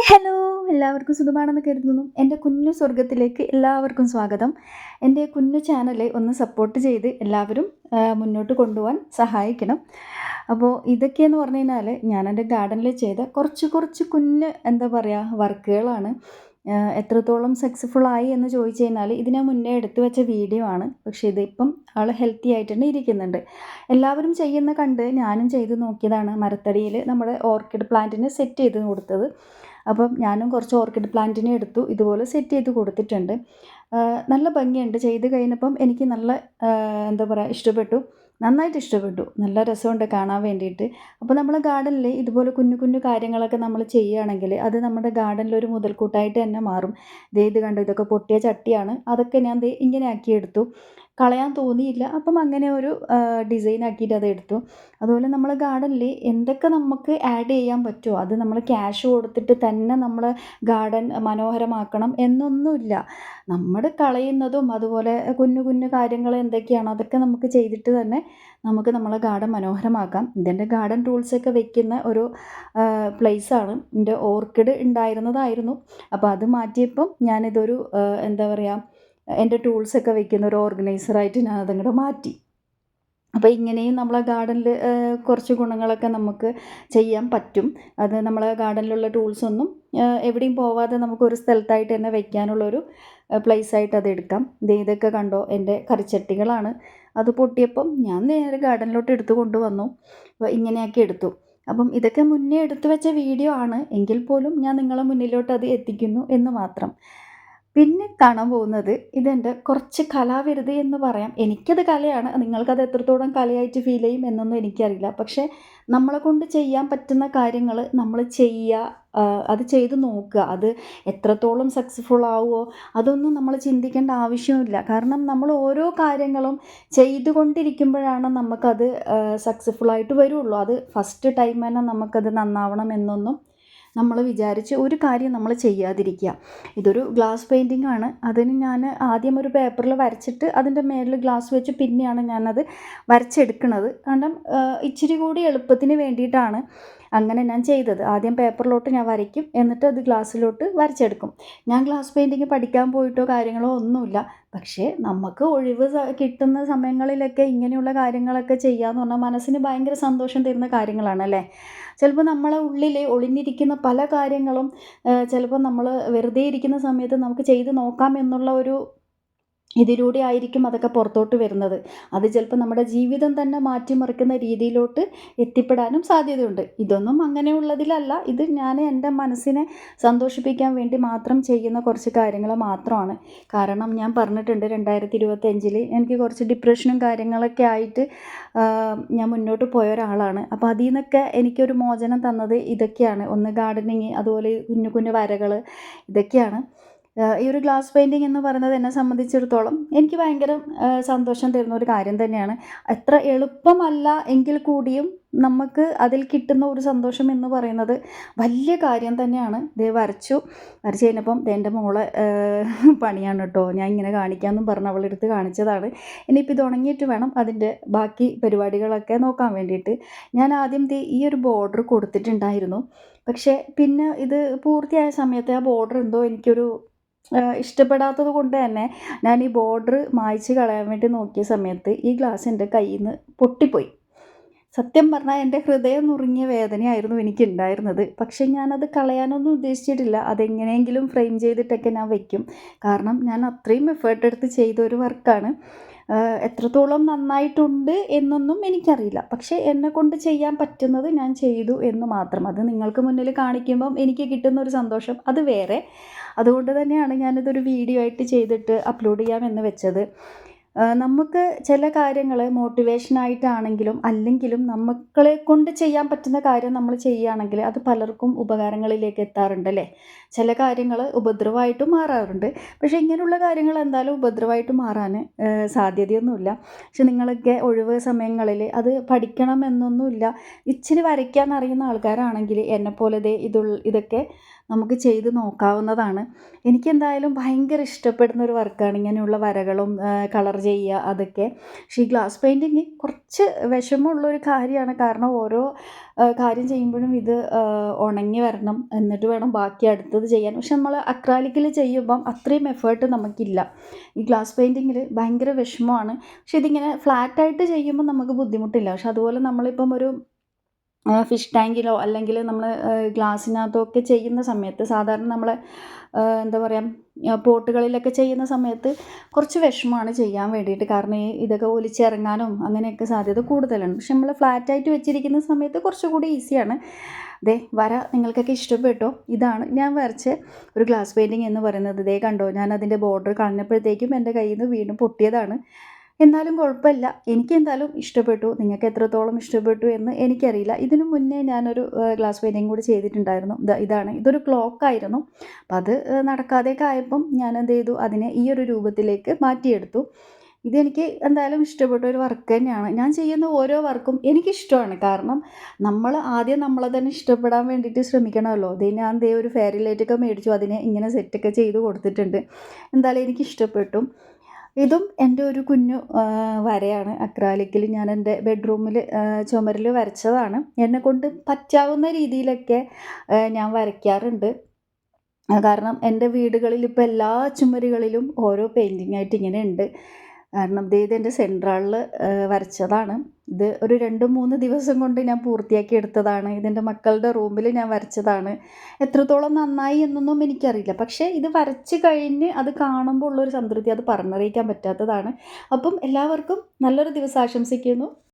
Hi hello എല്ലാവർക്കും സുഖമാണെന്ന് കരുതുന്നു. എന്റെ കുഞ്ഞു സ്വർഗത്തിലേക്ക് എല്ലാവർക്കും സ്വാഗതം. എന്റെ കുഞ്ഞു ചാനലെ ഒന്ന് സപ്പോർട്ട് ചെയ്ത് എല്ലാവരും മുന്നോട്ട് കൊണ്ടുപോകാൻ സഹായിക്കണം. അപ്പോൾ ഇതൊക്കെയെന്ന് പറഞ്ഞു കഴിഞ്ഞാൽ ഞാൻ എന്റെ ഗാർഡനിൽ ചെയ്ത കുറച്ച് കുറച്ച് കുഞ്ഞ് എന്താ പറയുക വർക്കുകളാണ്. എത്രത്തോളം സക്സസ്ഫുൾ ആയി എന്ന് ചോദിച്ചു കഴിഞ്ഞാൽ ഇതിനെ മുന്നേ എടുത്തു വെച്ച വീഡിയോ ആണ്. പക്ഷേ ഇതിപ്പം ആൾ ഹെൽത്തി ആയിട്ട് തന്നെ ഇരിക്കുന്നുണ്ട്. എല്ലാവരും ചെയ്യുന്ന കണ്ട് ഞാനും ചെയ്ത് നോക്കിയതാണ് മരത്തടിയിൽ നമ്മുടെ ഓർക്കിഡ് പ്ലാന്റിന് സെറ്റ് ചെയ്ത് കൊടുത്തത്. അപ്പം ഞാനും കുറച്ച് ഓർക്കിഡ് പ്ലാന്റിനെ എടുത്തു ഇതുപോലെ സെറ്റ് ചെയ്ത് കൊടുത്തിട്ടുണ്ട്. നല്ല ഭംഗിയുണ്ട്. ചെയ്ത് കഴിഞ്ഞപ്പം എനിക്ക് നല്ല എന്താ പറയുക ഇഷ്ടപ്പെട്ടു. നന്നായിട്ട് ഇഷ്ടപ്പെട്ടു. നല്ല രസമുണ്ട് കാണാൻ വേണ്ടിയിട്ട്. അപ്പോൾ നമ്മൾ ഗാർഡനിൽ ഇതുപോലെ കുഞ്ഞു കുഞ്ഞു കാര്യങ്ങളൊക്കെ നമ്മൾ ചെയ്യുകയാണെങ്കിൽ അത് നമ്മുടെ ഗാർഡനിൽ ഒരു മുതൽക്കൂട്ടായിട്ട് തന്നെ മാറും. ദേ ഇത് കണ്ടു ഇതൊക്കെ പൊട്ടിയ ചട്ടിയാണ്. അതൊക്കെ ഞാൻ ദേ ഇങ്ങനെ ആക്കിയെടുത്തു കളയാൻ തോന്നിയില്ല. അപ്പം അങ്ങനെ ഒരു ഡിസൈൻ ആക്കിയിട്ട് അത് എടുത്തു. അതുപോലെ നമ്മൾ ഗാർഡനിൽ എന്തൊക്കെ നമുക്ക് ആഡ് ചെയ്യാൻ പറ്റുമോ? അത് നമ്മൾ ക്യാഷ് കൊടുത്തിട്ട് തന്നെ നമ്മൾ ഗാർഡൻ മനോഹരമാക്കണം എന്നൊന്നുമില്ല. നമ്മൾ കളയുന്നതും അതുപോലെ കുഞ്ഞു കുഞ്ഞു കാര്യങ്ങൾ എന്തൊക്കെയാണോ അതൊക്കെ നമുക്ക് ചെയ്തിട്ട് തന്നെ നമുക്ക് നമ്മളെ ഗാർഡൻ മനോഹരമാക്കാം. ഇതെന്റെ ഗാർഡൻ ടൂൾസൊക്കെ വെക്കുന്ന ഒരു പ്ലേസാണ് എന്റെ ഓർക്കിഡ് ഉണ്ടായിരുന്നതായിരുന്നു. അപ്പോൾ അത് മാറ്റിയപ്പം ഞാനിതൊരു എന്താ പറയുക എന്റെ ടൂൾസൊക്കെ വെക്കുന്ന ഒരു ഓർഗനൈസറായിട്ട് ഞാൻ അതങ്ങോട്ട് മാറ്റി. അപ്പോൾ ഇങ്ങനെയും നമ്മളെ ഗാർഡനിൽ കുറച്ച് ഗുണങ്ങളൊക്കെ നമുക്ക് ചെയ്യാൻ പറ്റും. അത് നമ്മളെ ഗാർഡനിലുള്ള ടൂൾസൊന്നും എവിടെയും പോവാതെ നമുക്ക് ഒരു സ്ഥലത്തായിട്ട് തന്നെ പ്ലേസ് ആയിട്ട് അത് എടുക്കാം. ഇതൊക്കെ കണ്ടോ? എന്റെ കറിച്ചട്ടികളാണ്. അത് പൊട്ടിയപ്പം ഞാൻ നേരെ ഗാർഡനിലോട്ട് എടുത്തു കൊണ്ടുവന്നു. അപ്പോൾ ഇങ്ങനെയൊക്കെ എടുത്തു. അപ്പം ഇതൊക്കെ മുന്നേ എടുത്തു വെച്ച വീഡിയോ ആണ്. എങ്കിൽ പോലും ഞാൻ നിങ്ങളെ മുന്നിലോട്ട് അത് എത്തിക്കുന്നു എന്ന് മാത്രം. പിന്നെ കാണാൻ പോകുന്നത് ഇതെന്റെ കുറച്ച് കലാവിരുത് എന്ന് പറയാം. എനിക്കത് കലയാണ്. നിങ്ങൾക്കത് എത്രത്തോളം കലയായിട്ട് ഫീൽ ചെയ്യും എന്നൊന്നും എനിക്കറിയില്ല. പക്ഷേ നമ്മളെ കൊണ്ട് ചെയ്യാൻ പറ്റുന്ന കാര്യങ്ങൾ നമ്മൾ ചെയ്യുക അത് ചെയ്ത് നോക്കുക. അത് എത്രത്തോളം സക്സസ്ഫുൾ ആവുമോ അതൊന്നും നമ്മൾ ചിന്തിക്കേണ്ട ആവശ്യമില്ല കാരണം നമ്മൾ ഓരോ കാര്യങ്ങളും ചെയ്തുകൊണ്ടിരിക്കുമ്പോഴാണ് നമുക്കത് സക്സസ്ഫുൾ ആയിട്ട് വരുള്ളൂ. അത് ഫസ്റ്റ് ടൈം തന്നെ നമുക്കത് നന്നാവണം എന്നൊന്നും നമ്മൾ വിചാരിച്ച് ഒരു കാര്യം നമ്മൾ ചെയ്യാതിരിക്കുക. ഇതൊരു ഗ്ലാസ് പെയിന്റിംഗ് ആണ്. അതിന് ഞാൻ ആദ്യം ഒരു പേപ്പറിൽ വരച്ചിട്ട് അതിന്റെ മേളിൽ ഗ്ലാസ് വെച്ച് പിന്നെയാണ് ഞാനത് വരച്ചെടുക്കുന്നത്. കാരണം ഇച്ചിരി കൂടി എളുപ്പത്തിന് വേണ്ടിയിട്ടാണ് അങ്ങനെ ഞാൻ ചെയ്തത്. ആദ്യം പേപ്പറിലോട്ട് ഞാൻ വരയ്ക്കും. എന്നിട്ട് അത് ഗ്ലാസ്സിലോട്ട് വരച്ചെടുക്കും. ഞാൻ ഗ്ലാസ് പെയിന്റിങ് പഠിക്കാൻ പോയിട്ടോ കാര്യങ്ങളോ ഒന്നുമില്ല. പക്ഷേ നമുക്ക് ഒഴിവ് കിട്ടുന്ന സമയങ്ങളിലൊക്കെ ഇങ്ങനെയുള്ള കാര്യങ്ങളൊക്കെ ചെയ്യാമെന്ന് പറഞ്ഞാൽ മനസ്സിന് ഭയങ്കര സന്തോഷം തരുന്ന കാര്യങ്ങളാണ് അല്ലേ ചിലപ്പോൾ നമ്മളെ ഉള്ളിൽ ഒളിഞ്ഞിരിക്കുന്ന പല കാര്യങ്ങളും ചിലപ്പോൾ നമ്മൾ വെറുതെ ഇരിക്കുന്ന സമയത്ത് നമുക്ക് ചെയ്ത് നോക്കാം എന്നുള്ള ഒരു ഇതിലൂടെ ആയിരിക്കും അതൊക്കെ പുറത്തോട്ട് വരുന്നത്. അത് ചിലപ്പോൾ നമ്മുടെ ജീവിതം തന്നെ മാറ്റിമറിക്കുന്ന രീതിയിലോട്ട് എത്തിപ്പെടാനും സാധ്യതയുണ്ട്. ഇതൊന്നും അങ്ങനെയുള്ളതിലല്ല. ഇത് ഞാൻ എന്റെ മനസ്സിനെ സന്തോഷിപ്പിക്കാൻ വേണ്ടി മാത്രം ചെയ്യുന്ന കുറച്ച് കാര്യങ്ങൾ മാത്രമാണ്. കാരണം ഞാൻ പറഞ്ഞിട്ടുണ്ട് രണ്ടായിരത്തി ഇരുപത്തഞ്ചിൽ എനിക്ക് കുറച്ച് ഡിപ്രഷനും കാര്യങ്ങളൊക്കെ ആയിട്ട് ഞാൻ മുന്നോട്ട് പോയ ഒരാളാണ്. അപ്പോൾ അതിൽ നിന്നൊക്കെ എനിക്കൊരു മോചനം തന്നത് ഇതൊക്കെയാണ്. ഒന്ന് ഗാർഡനിങ് അതുപോലെ കുഞ്ഞു കുഞ്ഞു വരകൾ ഇതൊക്കെയാണ്. ഈ ഒരു ഗ്ലാസ് പെയിന്റിങ് എന്ന് പറയുന്നത് എന്നെ സംബന്ധിച്ചിടത്തോളം എനിക്ക് ഭയങ്കര സന്തോഷം തരുന്ന ഒരു കാര്യം തന്നെയാണ്. എത്ര എളുപ്പമല്ല എങ്കിൽ കൂടിയും നമുക്ക് അതിൽ കിട്ടുന്ന ഒരു സന്തോഷം എന്ന് പറയുന്നത് വലിയ കാര്യം തന്നെയാണ്. ഇത് വരച്ചു. വരച്ച് കഴിഞ്ഞപ്പം എന്റെ മോളെ പണിയാണ് കേട്ടോ ഞാൻ ഇങ്ങനെ കാണിക്കാമെന്നും പറഞ്ഞ് അവളെടുത്ത് കാണിച്ചതാണ്. ഇനിയിപ്പോൾ ഇത് ഉണങ്ങിയിട്ട് വേണം അതിന്റെ ബാക്കി പരിപാടികളൊക്കെ നോക്കാൻ വേണ്ടിയിട്ട്. ഞാൻ ആദ്യം ഈ ഒരു ബോർഡർ കൊടുത്തിട്ടുണ്ടായിരുന്നു. പക്ഷേ പിന്നെ ഇത് പൂർത്തിയായ സമയത്ത് ആ ബോർഡർ എന്തോ എനിക്കൊരു ഇഷ്ടപ്പെടാത്തത് കൊണ്ട് തന്നെ ഞാൻ ഈ ബോർഡർ മായ്ച്ച് കളയാൻ വേണ്ടി നോക്കിയ സമയത്ത് ഈ ഗ്ലാസ് എന്റെ കയ്യിൽ നിന്ന് പൊട്ടിപ്പോയി. സത്യം പറഞ്ഞാൽ എന്റെ ഹൃദയം നുറുങ്ങിയ വേദനയായിരുന്നു എനിക്ക് ഉണ്ടായിരുന്നത് പക്ഷേ ഞാനത് കളയാനൊന്നും ഉദ്ദേശിച്ചിട്ടില്ല. അതെങ്ങനെയെങ്കിലും ഫ്രെയിം ചെയ്തിട്ടൊക്കെ ഞാൻ വയ്ക്കും കാരണം ഞാൻ അത്രയും എഫേർട്ട് എടുത്ത് ചെയ്ത ഒരു വർക്കാണ് എത്രത്തോളം നന്നായിട്ടുണ്ട് എന്നൊന്നും എനിക്കറിയില്ല. പക്ഷേ എന്നെ കൊണ്ട് ചെയ്യാൻ പറ്റുന്നത് ഞാൻ ചെയ്തു എന്ന് മാത്രം. അത് നിങ്ങൾക്ക് മുന്നിൽ കാണിക്കുമ്പം എനിക്ക് കിട്ടുന്ന ഒരു സന്തോഷം അത് വേറെ. അതുകൊണ്ട് തന്നെയാണ് ഞാനിതൊരു വീഡിയോ ആയിട്ട് ചെയ്തിട്ട് അപ്ലോഡ് ചെയ്യാമെന്ന് വെച്ചത്. നമുക്ക് ചില കാര്യങ്ങൾ മോട്ടിവേഷനായിട്ടാണെങ്കിലും അല്ലെങ്കിലും നമ്മളെ കൊണ്ട് ചെയ്യാൻ പറ്റുന്ന കാര്യം നമ്മൾ ചെയ്യുകയാണെങ്കിൽ അത് പലർക്കും ഉപകാരങ്ങളിലേക്ക് എത്താറുണ്ട് അല്ലേ? ചില കാര്യങ്ങൾ ഉപദ്രവമായിട്ടും മാറാറുണ്ട്. പക്ഷേ ഇങ്ങനെയുള്ള കാര്യങ്ങൾ എന്തായാലും ഉപദ്രവമായിട്ട് മാറാൻ സാധ്യതയൊന്നുമില്ല. പക്ഷെ നിങ്ങളൊക്കെ ഒഴിവ് സമയങ്ങളിൽ അത് പഠിക്കണമെന്നൊന്നുമില്ല. ഇച്ചിരി വരയ്ക്കാൻ അറിയുന്ന ആൾക്കാരാണെങ്കിൽ എന്നെപ്പോലെ ഇതുൾ ഇതൊക്കെ നമുക്ക് ചെയ്ത് നോക്കാവുന്നതാണ്. എനിക്കെന്തായാലും ഭയങ്കര ഇഷ്ടപ്പെടുന്ന ഒരു വർക്കാണ് ഇങ്ങനെയുള്ള വരകളും കളർ ചെയ്യുക അതൊക്കെ. പക്ഷേ ഈ ഗ്ലാസ് പെയിന്റിങ് കുറച്ച് വിഷമമുള്ളൊരു കാര്യമാണ്. കാരണം ഓരോ കാര്യം ചെയ്യുമ്പോഴും ഇത് ഉണങ്ങി വരണം. എന്നിട്ട് വേണം ബാക്കി അടുത്തത് ചെയ്യാൻ. പക്ഷെ നമ്മൾ അക്രാലിക്കിൽ ചെയ്യുമ്പം അത്രയും എഫേർട്ട് നമുക്കില്ല. ഈ ഗ്ലാസ് പെയിന്റിങ്ങിൽ ഭയങ്കര വിഷമമാണ്. പക്ഷെ ഇതിങ്ങനെ ഫ്ലാറ്റായിട്ട് ചെയ്യുമ്പോൾ നമുക്ക് ബുദ്ധിമുട്ടില്ല. പക്ഷെ അതുപോലെ നമ്മളിപ്പം ഒരു ഫിഷ് ടാങ്കിലോ അല്ലെങ്കിൽ നമ്മൾ ഗ്ലാസ്സിനകത്തോ ഒക്കെ ചെയ്യുന്ന സമയത്ത് സാധാരണ നമ്മൾ എന്താ പറയുക പോട്ടുകളിലൊക്കെ ചെയ്യുന്ന സമയത്ത് കുറച്ച് വിഷമമാണ് ചെയ്യാൻ വേണ്ടിയിട്ട്. കാരണം ഈ ഇതൊക്കെ ഒലിച്ചിറങ്ങാനും അങ്ങനെയൊക്കെ സാധ്യത കൂടുതലാണ്. പക്ഷെ നമ്മൾ ഫ്ലാറ്റായിട്ട് വെച്ചിരിക്കുന്ന സമയത്ത് കുറച്ചുകൂടി ഈസിയാണ്. ദേ വര നിങ്ങൾക്കൊക്കെ ഇഷ്ടപ്പെട്ടോ? ഇതാണ് ഞാൻ വരച്ച ഒരു ഗ്ലാസ് പെയിന്റിങ് എന്ന് പറയുന്നത്. ദേ കണ്ടോ? ഞാൻ അതിന്റെ ബോർഡർ കളഞ്ഞപ്പോഴത്തേക്കും എന്റെ കയ്യിൽ നിന്ന് വീണ്ടും പൊട്ടിയതാണ്. എന്നാലും കുഴപ്പമില്ല. എനിക്ക് എന്തായാലും ഇഷ്ടപ്പെട്ടു. നിങ്ങൾക്ക് എത്രത്തോളം ഇഷ്ടപ്പെട്ടു എന്ന് എനിക്കറിയില്ല. ഇതിനു മുന്നേ ഞാനൊരു ഗ്ലാസ് പെയിന്റിങ് കൂടി ചെയ്തിട്ടുണ്ടായിരുന്നു. ഇതാണ്. ഇതൊരു ക്ലോക്ക് ആയിരുന്നു. അപ്പം അത് നടക്കാതെയൊക്കെ ആയപ്പം ഞാൻ എന്ത് ചെയ്തു അതിനെ ഈ ഒരു രൂപത്തിലേക്ക് മാറ്റിയെടുത്തു. ഇതെനിക്ക് എന്തായാലും ഇഷ്ടപ്പെട്ട ഒരു വർക്ക് തന്നെയാണ്. ഞാൻ ചെയ്യുന്ന ഓരോ വർക്കും എനിക്കിഷ്ടമാണ്. കാരണം നമ്മൾ ആദ്യം നമ്മളെ തന്നെ ഇഷ്ടപ്പെടാൻ വേണ്ടിയിട്ട് ശ്രമിക്കണമല്ലോ. ഇത് ഞാൻ ദേ ഒരു ഫെയറി ലൈറ്റൊക്കെ മേടിച്ചു. അതിനെ ഇങ്ങനെ സെറ്റൊക്കെ ചെയ്ത് കൊടുത്തിട്ടുണ്ട്. എന്തായാലും എനിക്ക് ഇഷ്ടപ്പെട്ടു ഇതും എന്റെ ഒരു കുഞ്ഞു വരയാണ്. അക്രാലിക്കിൽ ഞാൻ എന്റെ ബെഡ്റൂമിൽ ചുമരിൽ വരച്ചതാണ്. എന്നെ കൊണ്ട് പറ്റാവുന്ന രീതിയിലൊക്കെ ഞാൻ വരയ്ക്കാറുണ്ട്. കാരണം എന്റെ വീടുകളിൽ ഇപ്പോൾ എല്ലാ ചുമരുകളിലും ഓരോ പെയിന്റിങ് ആയിട്ട് ഇങ്ങനെ ഉണ്ട്. കാരണം ഇത് എന്റെ സെൻട്രലിൽ വരച്ചതാണ്. ഇത് ഒരു രണ്ട് മൂന്ന് ദിവസം കൊണ്ട് ഞാൻ പൂർത്തിയാക്കി എടുത്തതാണ്. ഇതെന്റെ മക്കളുടെ റൂമിൽ ഞാൻ വരച്ചതാണ്. എത്രത്തോളം നന്നായി എന്നൊന്നും എനിക്കറിയില്ല. പക്ഷേ ഇത് വരച്ച് കഴിഞ്ഞ് അത് കാണുമ്പോൾ ഉള്ളൊരു സംതൃപ്തി അത് പറഞ്ഞറിയിക്കാൻ പറ്റാത്തതാണ്. അപ്പം എല്ലാവർക്കും നല്ലൊരു ദിവസം ആശംസിക്കുന്നു.